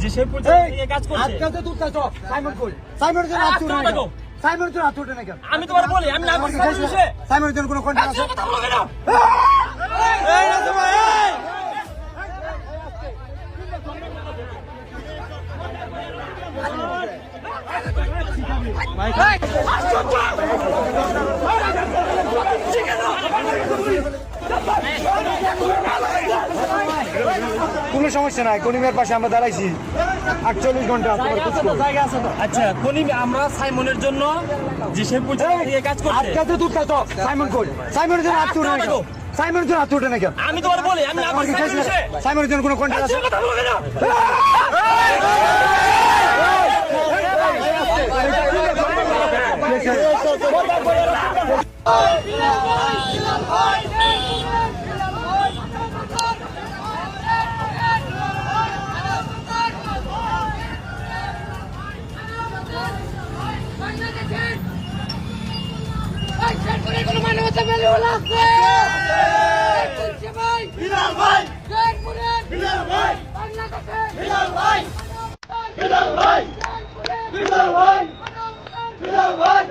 যে সে পরিচালক নিয়ে কাজ করছে। আজকাল তো তুই চল সাইমন কই? সাইমনের জন্য হাত আজকাল উঠে না দেখো। সাইমনের জন্য হাত উঠে না কেন? আমি তোমার বলি আমি না করছি সাইমনের জন্য কোনো কন্ট্যাক্ট আছে? কথা বলো কেন এই না তোমার এই কোনো সমস্যা নাই কনিমের পাশে আমরা দাঁড়াইছি আটচল্লিশ ঘণ্টা। আচ্ছা কোনি আমরা সাইমনের জন্য যে সে কাজ করছে আজকাল তো সাইমন কই সাইমনের জন্য হাত উঠে না কেন সাইমনের জন্য হাত উঠে না কেন আমি তোমার বলি আমি সাইমনের জন্য কোনো কন্ট্যাক্ট আছে কথা বলো কেন মানবতা মেলে লাগবে ভাই বিলাল ভাই বিলাল ভাই বাংলাদেশে বিলাল ভাই বিলাল ভাই বিলাল ভাই বিলাল ভাই।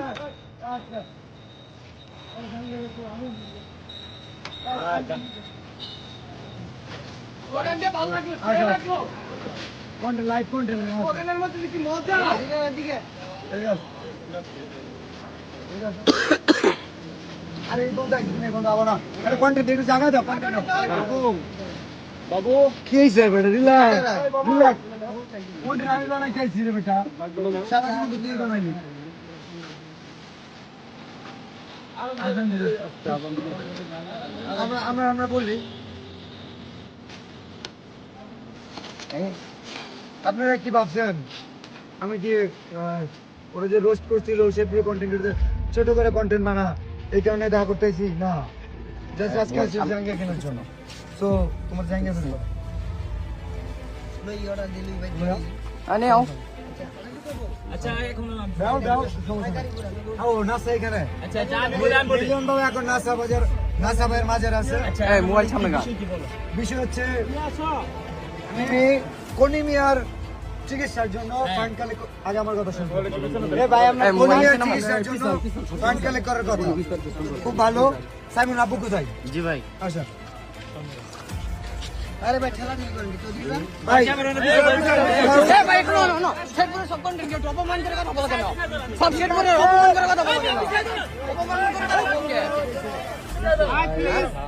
কন্ট্যাক্ট লাইভ কন্ট্যাক্ট আরে এই বন্ধু একদম এই বন্ধু আবার না আরে কন্ট্যাক্ট একটু জায়গা দাও কন্ট্যাক্ট বাবু। কি বেটা? রিল্যাক্স। রিল্যাক্স। কন্ট্যাক্ট আমি বানাই রে বেটা। সারা তুই আমরা আমরা আমরা বলি। আপনারা কি ভাবছেন? আমি কি ওরা যে রোস্ট করছিল সে কন্টেন্ট ছোট করে কন্টেন্ট বানা এই কারণে দেখা করতেছি না জাস্ট আজকে আসছি জাঙ্গিয়া কেনার জন্য। সো তোমার জাঙ্গিয়া ফেলব আচ্ছা এখন দাও দাও সমস্যা ও নাসা এখানে। আচ্ছা আচ্ছা আমি আমি বলি মিলন বাবু এখন নাসা বাজার নাসা আছে। আচ্ছা মোবাইল সামনে গা। বিষয় হচ্ছে আমি কনিমিয়ার চিকিৎসার জন্য ফান্ড কালেক্ট আগে আমার কথা শুনুন। এ ভাই আমরা চিকিৎসার জন্য ফান্ড কালেক্ট করার কথা। খুব ভালো। সাইমন আব্বু কোথায়? জি ভাই। আচ্ছা। আরে ভাই ঠেলা ঠেলি করেন তো দিবেন? ভাই এ ভাই একটু না না সেট করে সব কন্টেন্ট কেউ অপমান করে কথা বলো কেন সব সেট করে অপমান করে কথা বলো কেন অপমান করে কথা বলো কেন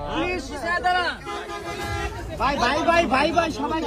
প্লিজ প্লিজ ভাই ভাই ভাই ভাই ভাই সবাই